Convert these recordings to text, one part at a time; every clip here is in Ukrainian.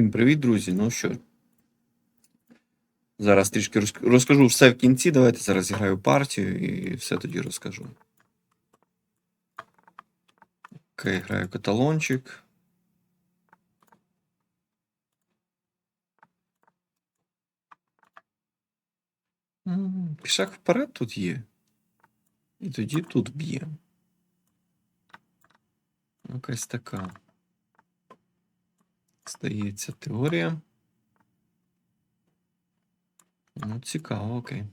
Всім привіт, друзі. Ну що? Зараз трішки розкажу все в кінці. Давайте зараз зіграю партію і все тоді розкажу. Окей, граю каталончик. Пішак вперед тут є. І тоді тут б'є. Якась така. Здається, теорія. Ну, цікаво, окей.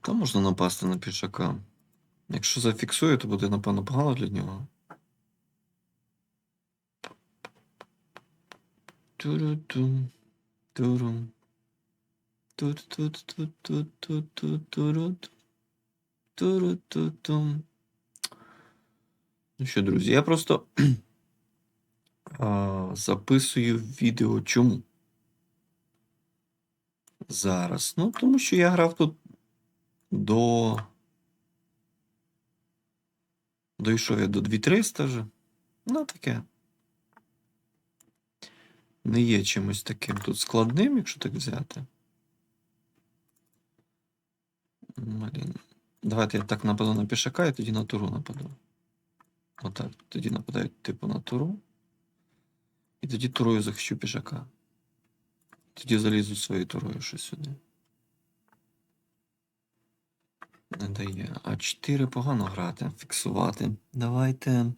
Та можна напасти на пішака. Якщо зафіксує, то буде, напевно, погано для нього. Туру-тум, турум. Тут-тут-тут-тут-тут-тут-туру-ту. Туру-ту-тум. Ну що, друзі, я просто а, записую відео чому? Зараз. Ну, тому що я грав тут до. Дійшов я до 2300 вже. Ну, таке. Не є чимось таким тут складним, якщо так взяти. Блін. Давайте я так нападу на пішака і тоді на туру нападу. Отак. Тоді нападаю, типу, на туру. І тоді турою захищу пішака. Тоді залізу своєю турою щось сюди. Не дає. А 4 погано грати, фіксувати. Давайте.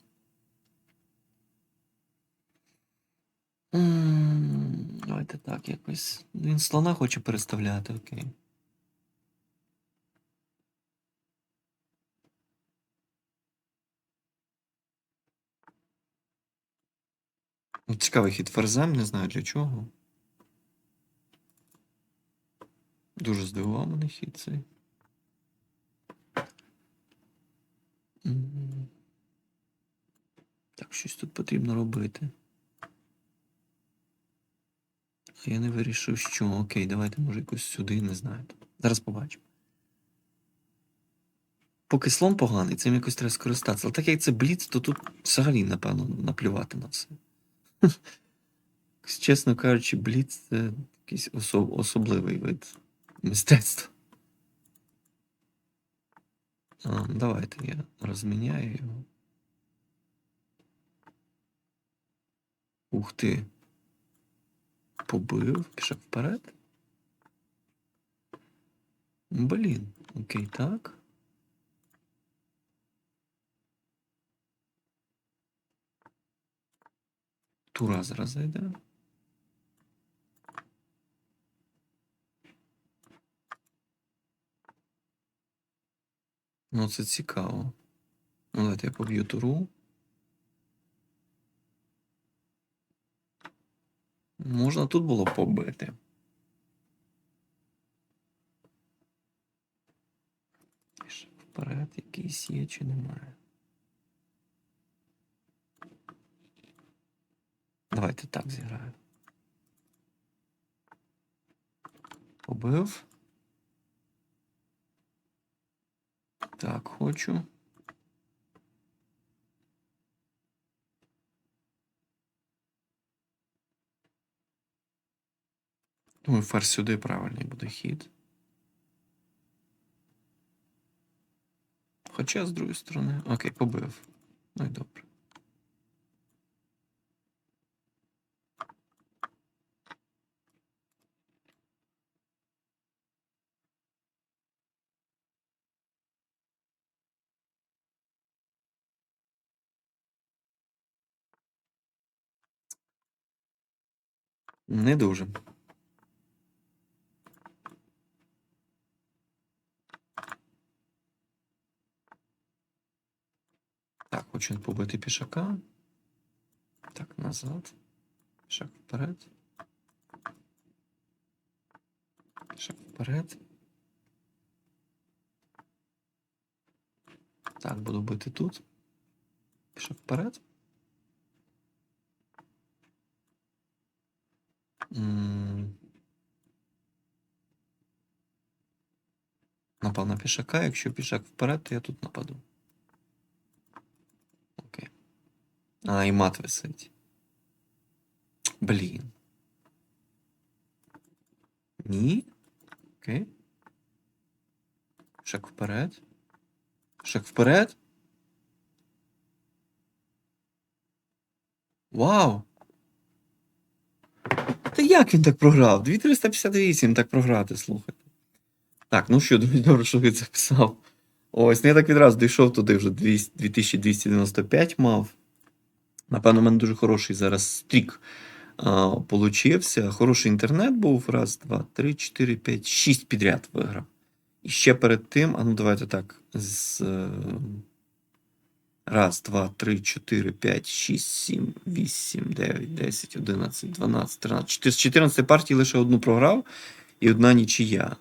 Давайте так якось. Він слона хоче переставляти, окей. Ну, Цікавий хід ферзем, не знаю для чого. Дуже здивував мене хід цей. Так, щось тут потрібно робити. А Я не вирішив, що. Окей, давайте, може, якось сюди, не знаю. Зараз побачимо. Поки слон поганий, цим якось треба скористатися. Але так як це бліц, то тут взагалі, напевно, наплювати на все. Чесно кажучи, бліц це якийсь осо- особливий вид мистецтва. А, давайте я розміняю його. Ух ти. Побив, пішов вперед. Блін, окей, так. Тура зараз зайде. Ну, це цікаво. Ну, давайте я поб'ю туру. Можна тут було побити. Вперед якийсь є чи немає. Давайте так зіграю. Побив. Так, хочу. Думаю, ферзь сюди правильний буде хід. Хоча з другої сторони. Окей, побив. Ну і добре. Не дуже. Хочу побити пішака. Так, назад. Пішак вперед. Пішак вперед. Так, буду бити тут. Пішак вперед. М -м Напав на пішака. Якщо пішак вперед, то я тут нападу. А, і мат висить. Блін. Ні. Окей. Шаг вперед. Шаг вперед. Вау! Та як він так програв? 2358 так програти, слухайте. Так, ну що, дуже добре, що він записав. Ось, ну я так відразу дійшов туди вже 2295 мав. Напевно, у мене дуже хороший зараз стрік получився. Хороший інтернет був. Раз, два, три, чотири, п'ять, шість підряд виграв. І ще перед тим, а ну давайте так. З, е, раз, два, три, чотири, п'ять, шість, сім, вісім, дев'ять, десять, одинадцять, дванадцять, тринадцять. З 14 партій лише одну програв і одна нічия.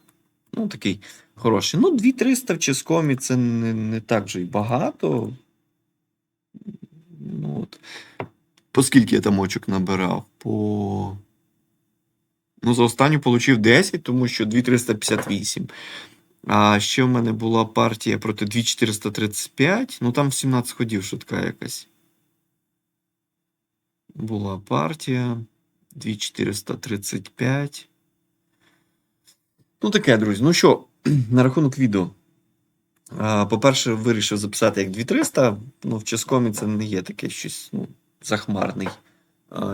Ну, такий хороший. Ну, 2300 в Ческомі це не, не так вже й багато. Ну, от. По скільки я там очок набирав? По. Ну, за останню получив 10, тому що 2358. А ще в мене була партія проти 2435. Ну, там в 17 ходів шутка якась. Була партія. 2435. Ну, таке, друзі. Ну що, на рахунок відео. По-перше, вирішив записати як 2300. Ну, в Ческомі це не є таке щось ну, захмарний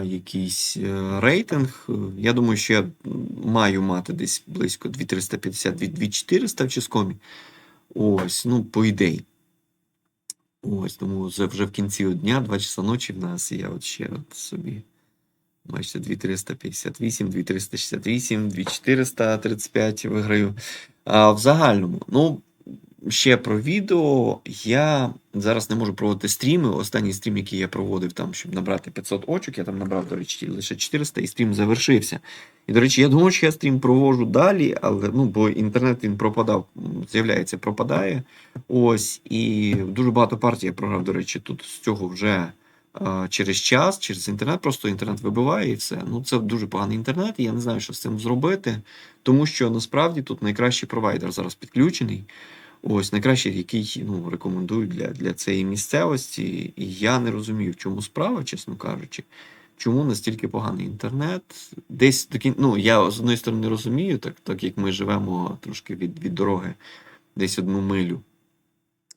якийсь е, рейтинг. Я думаю, що я маю мати десь близько 2350-2400 в Ческомі. Ось, ну, по ідеї. Ось, тому вже в кінці дня, 2 часа ночі в нас, я от ще от собі. Бачите, 2358, 2368, 2435 виграю. А в загальному, ну, ще про відео. Я зараз не можу проводити стріми. Останній стрім, який я проводив, там, щоб набрати 500 очок, я там набрав, до речі, лише 400, і стрім завершився. І, до речі, я думав, що я стрім провожу далі, але ну, бо інтернет він пропадав, з'являється, пропадає. Ось, і дуже багато партій я програв, до речі, тут з цього вже через час, через інтернет, просто інтернет вибиває і все. Ну, це дуже поганий інтернет, і я не знаю, що з цим зробити, тому що насправді тут найкращий провайдер зараз підключений. Ось найкращий, який ну, рекомендують для, для цієї місцевості. І я не розумію, в чому справа, чесно кажучи. Чому настільки поганий інтернет? Десь кін... ну, я з одної сторони розумію, так, так як ми живемо трошки від, від дороги, десь одну милю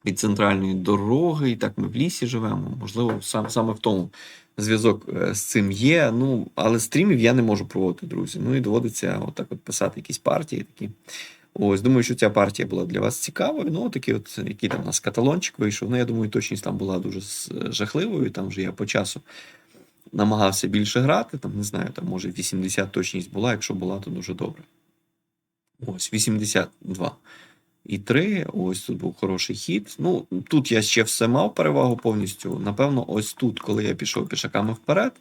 від центральної дороги, і так ми в лісі живемо. Можливо, сам, саме в тому зв'язок е, з цим є. Ну, але стрімів я не можу проводити, друзі. Ну і доводиться отак от писати якісь партії такі. Ось, думаю, що ця партія була для вас цікавою. Ну, такий от, який там у нас каталончик вийшов. Ну, я думаю, точність там була дуже жахливою. Там вже я по часу намагався більше грати. Там, не знаю, там може 80 точність була. Якщо була, то дуже добре. Ось, 82. І 3. Ось тут був хороший хід. Ну, тут я ще все мав перевагу повністю. Напевно, ось тут, коли я пішов пішаками вперед,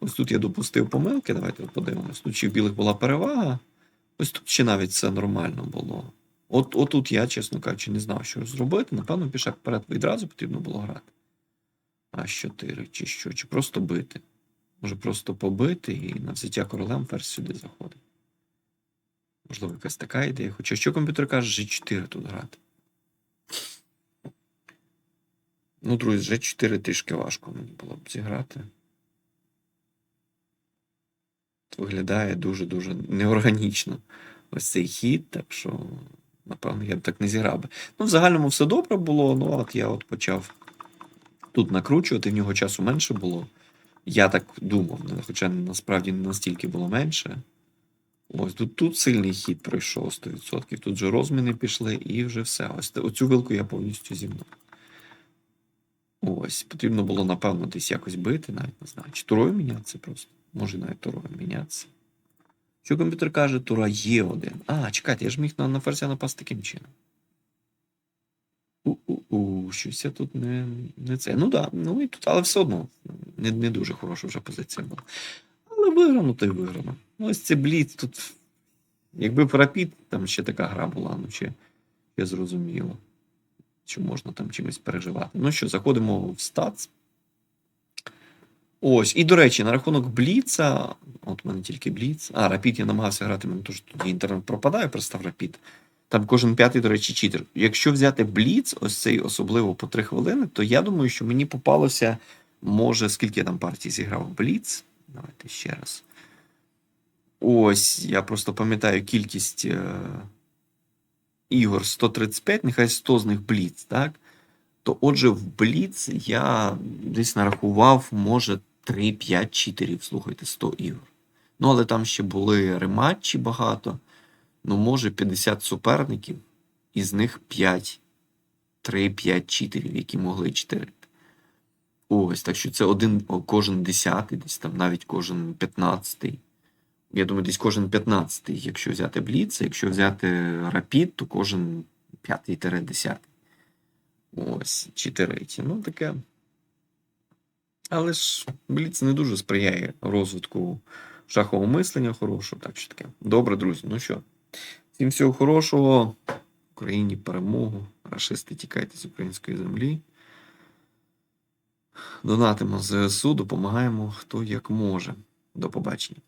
ось тут я допустив помилки. Давайте подивимось. Тут ще в білих була перевага. Ось тут ще навіть все нормально було. От отут я, чесно кажучи, не знав, що зробити. Напевно, пішак вперед відразу потрібно було грати. А 4 чи що, чи просто бити. Може просто побити і на взяття королем ферзь сюди заходить. Можливо, якась така ідея. Хоча що комп'ютер каже, G4 тут грати. Ну, друзі, G4 трішки важко мені було б зіграти. Виглядає дуже-дуже неорганічно ось цей хід, так що, напевно, я б так не зіграв би. Ну, в загальному все добре було, ну от я от почав тут накручувати, в нього часу менше було. Я так думав, хоча насправді не настільки було менше. Ось тут, тут сильний хід пройшов 100%. Тут вже розміни пішли і вже все. Ось оцю вилку я повністю зімнув. Ось, потрібно було, напевно, десь якось бити, навіть не знаю. Чи турою мінятися просто? Може навіть турою мінятися. Що комп'ютер каже, тура є один. А, чекайте, я ж міг на, на ферзя напасти таким чином. У-у-у, щось я тут не, не це. Ну да, ну і тут, але все одно не, не дуже хороша вже позиція була. Але виграно, то й виграно. Ну, ось це бліц тут. Якби б рапід, там ще така гра була, ну ще, ще зрозуміло. Чи можна там чимось переживати. Ну що, заходимо в стац. Ось, і до речі, на рахунок Бліца. От у мене тільки Бліц. А, Рапід я намагався грати, мене теж тоді інтернет пропадає, пристав Рапід. Там кожен п'ятий, до речі, читер. Якщо взяти Бліц, ось цей особливо по 3 хвилини, то я думаю, що мені попалося, може, скільки я там партій зіграв Бліц. Давайте ще раз. Ось, я просто пам'ятаю кількість е, ігор 135, нехай 100 з них Бліц, так? То отже, в Бліц я десь нарахував, може, 3-5 читерів, слухайте, 100 ігор. Ну, але там ще були рематчі багато. Ну, може, 50 суперників, із них 5, 3-5 читерів, які могли читерити. Ось, так що це один кожен десятий, десь там навіть кожен п'ятнадцятий. Я думаю, десь кожен п'ятнадцятий, якщо взяти Бліц, якщо взяти Рапід, то кожен п'ятий-десятий. Ось, читериті. Ну, таке. Але ж Бліц не дуже сприяє розвитку шахового мислення хорошого. Так що таке. Добре, друзі. Ну що, всім всього хорошого. Україні перемогу. Рашисти тікайте з української землі. Донатимо ЗСУ, допомагаємо хто як може. До побачення.